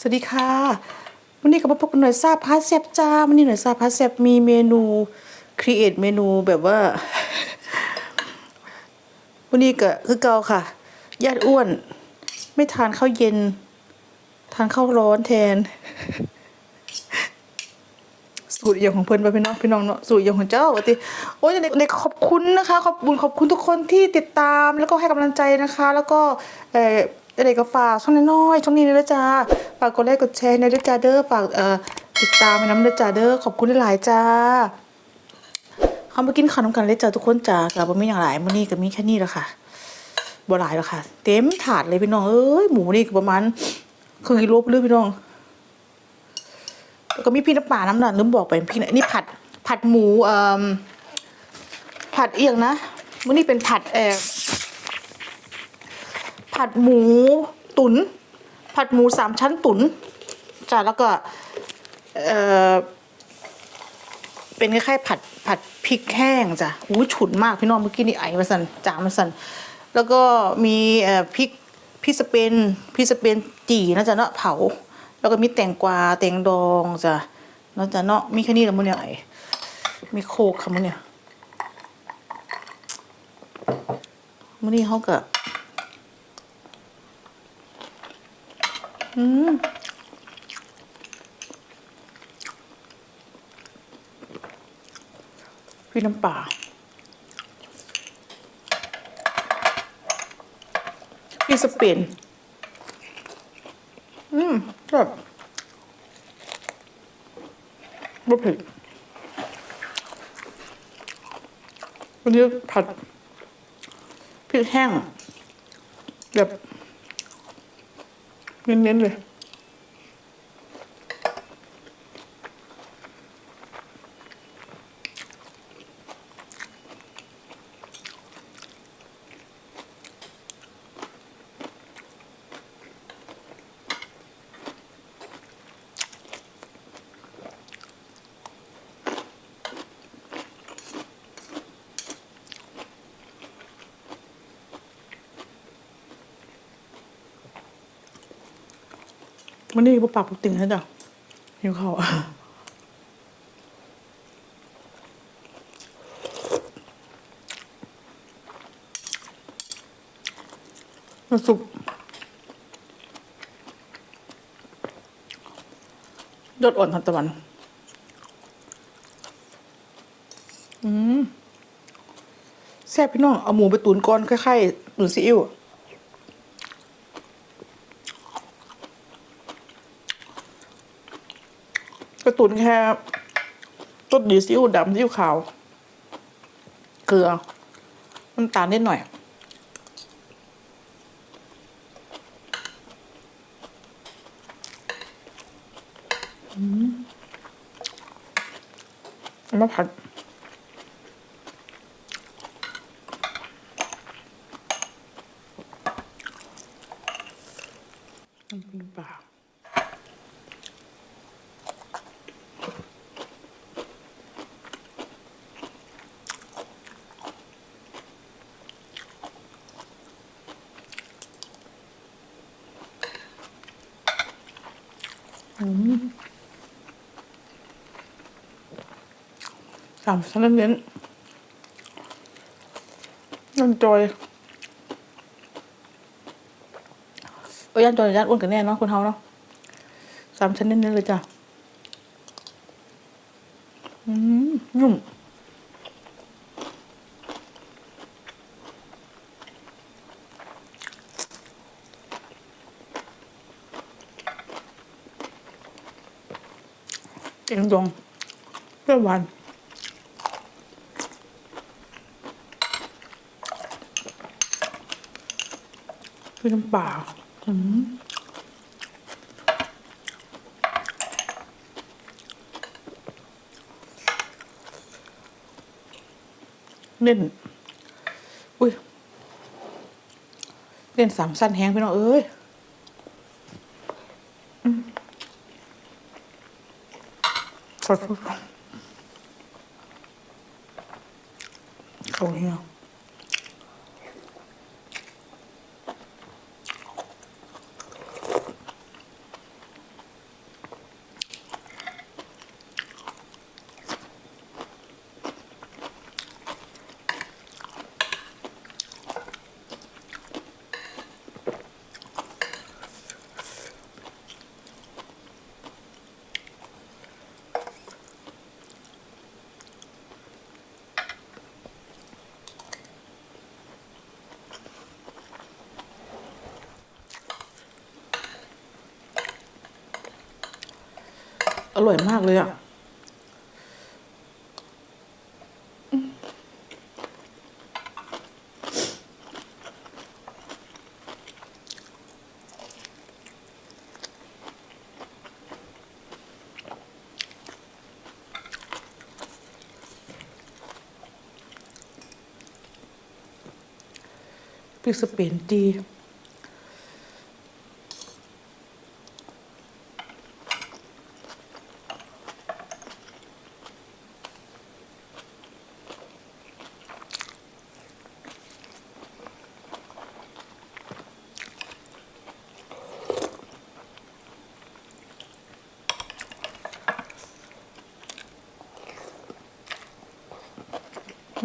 สวัสดีค่ะ วันนี้ก็มาพบกันหน่อยซาพาแซบจ้าวันนี้หน่อยซาพาแซบมีเมนูครีเอทเมนูแบบว่า วันนี้ก็คือเกาค่ะญาติอ้วน ไม่ทานข้าวเย็น ทานข้าวร้อนแทน สูตรอย่างของเพื่อนไปพี่น้องพี่น้องเนาะสูตรอย่างของเจ้าปกติโอ้ยในขอบคุณนะคะ ขอบคุณขอบคุณทุกคนที่ติดตามแล้วก็ให้กำลังใจนะคะ แล้วก็เออ เด็กก็ฝากช่องน้อยๆช่องนี้นะจ้าฝากกดไลค์กดแชร์นเด้อจ้าเด้อฝากเอ่อติดตามไปน้ำเด้อจ้าเด้อขอบคุณหลายจ้าเขามากินข้าวน้ำกันเลยจ้าทุกคนจ้ากับบ่มีอย่างไรมื้อนี้ก็มีแค่นี้แหละค่ะบ่หลายแล้วค่ะ เต็มถาดเลยพี่น้องเอ้ยหมูนี่ก็ประมาณครึ่งกิโลไปเลยพี่น้องแล้วก็มีพริกน้ำปลาน้ำหนักลืมบอกไปพริกนี่ผัดผัดหมูเอ่อผัดเอียงนะวันนี้เป็นผัดเอ่อ ผัดหมูตุนผัดหมูสามชั้นตุนจ้ะแล้วก็เออเป็นคล้ายๆผัดผัดพริกแห้งจ้ะอู้ฉุนมากพี่น้องเมื่อกี้นี่ไอมาสันจามมาสันแล้วก็มีเอ่อพริกพริกสเปนพริกสเปนจีนะจ๊ะเนาะเผา แล้วก็มีแตงกวาแตงดองจ้ะเนาะจ้ะเนาะมีแค่นี้แหละมื้อเนี่ยไอมีโคกค่ะมื้อเนี่ยมื้อนี้เขาก็ อืมพี่น้ำปลาพี่สเปนอืมแบบไม่เผ็ดวันนี้ผัดพริกแห้งแบบ เน้นๆเลย วันนี้ก็ปากปกตินะจ๊ะหิวข้าวอะน้ำซุปยอดอ่อนทันตะวัน อืมแซ่บพี่น้อง เอาหมูไปตุ๋นก่อนคล้ายๆตุ๋นซีอิ๊ว อะกระตุนแค่ต้นดีซิวดำซิวขาว เกลือน้ำตาลนิดหน่อย อืมมาผัดน้ำปลา สามชั้นเน้นยันจอยเอ้ยันจอยยันอ้วนกันแน่เนาะคนเฮาเนาะสามชั้นเน้นๆเลยจ้ะอืมนุ่มเองดองเปรี้ยวหวาน คือน้ำเปล่าอืมเน่นอุ้ยเล่นสามสั้นแห้งพี่น้องเอ้ยอืมขอโทษเขาเหี่ย อร่อยมากเลยอะพริกสเปน ดี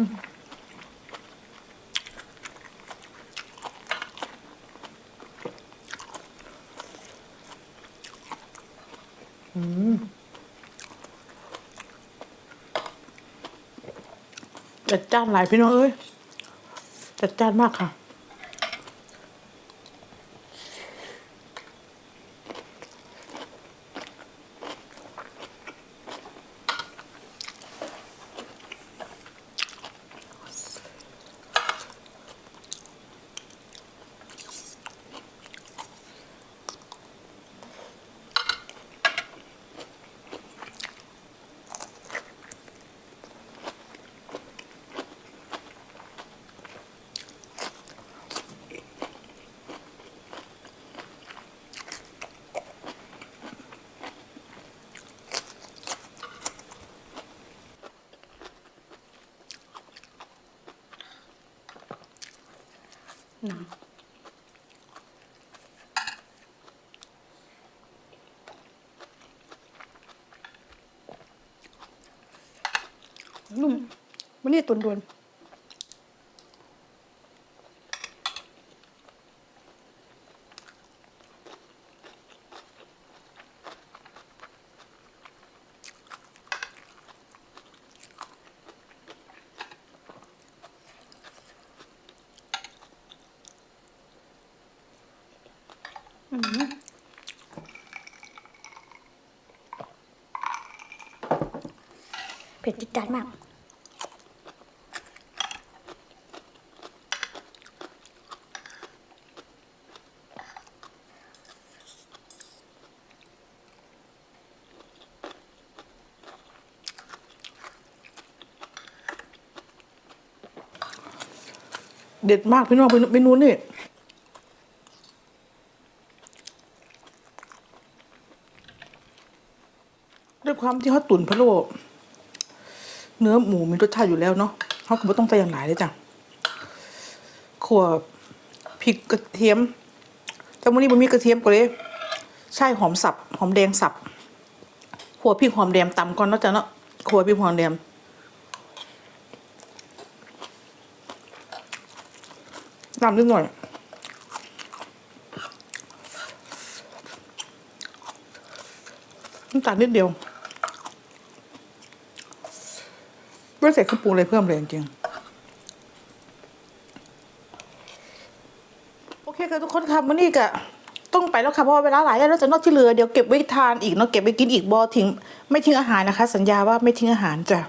จัดจ้านหลายพี่น้องเอ้ยจัดจ้านมากค่ะ นะนุ่มวันนี้ตุนดวน เผ็ดจิดจัดมากเด็ดมากพี่น้องเมนูนี่ ความที่เขาตุ๋นพะโล้เนื้อหมูมีรสชาติอยู่แล้วเนาะเขาก็ไม่ต้องใส่อย่างหลายเลยจ้ะขั่วพริกกระเทียม แต่วันนี้มันมีกระเทียมก็เลยใช่หอมสับหอมแดงสับขั่วพริกหอมแดงตำก่อนเนาะจ้ะเนาะขั่วพริกหอมแดงน้ำนิดหน่อยน้ำตาลนิดเดียว ไม่ใส่เครื่องปรุงอะไรเพิ่มเลยจริงโอเคค่ะทุกคนค่ะวันนี้ก็ต้องไปแล้วค่ะเพราะว่าเวลาหลายแล้วจะนอกที่เหลือเดี๋ยวเก็บไว้ทานอีกเนาะเก็บไว้กินอีกบอทิ้งไม่ทิ้งอาหารนะคะ สัญญาว่าไม่ทิ้งอาหารจ้ะ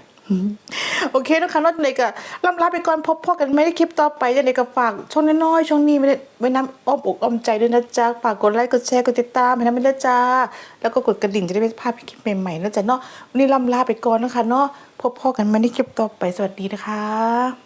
โอเคนะคะนอกจากนี้ก็ล่ำลาไปก่อนพบพ่อกันไม่ได้คลิปต่อไปยังไงก็ฝากช่องน้อยๆช่องนี้ไม่ได้ไว้น้ำอ้อมอกอ้อมใจด้วยนะจ๊ะฝากกดไลค์กดแชร์กดติดตามให้นะไม่ได้จ้าแล้วก็กดกระดิ่งจะได้ไม่พลาดคลิปใหม่ๆนะจ๊ะเนาะวันนี้ล่ำลาไปก่อนนะคะเนาะพบพ่อกันไม่ได้คลิปต่อไปสวัสดีนะคะ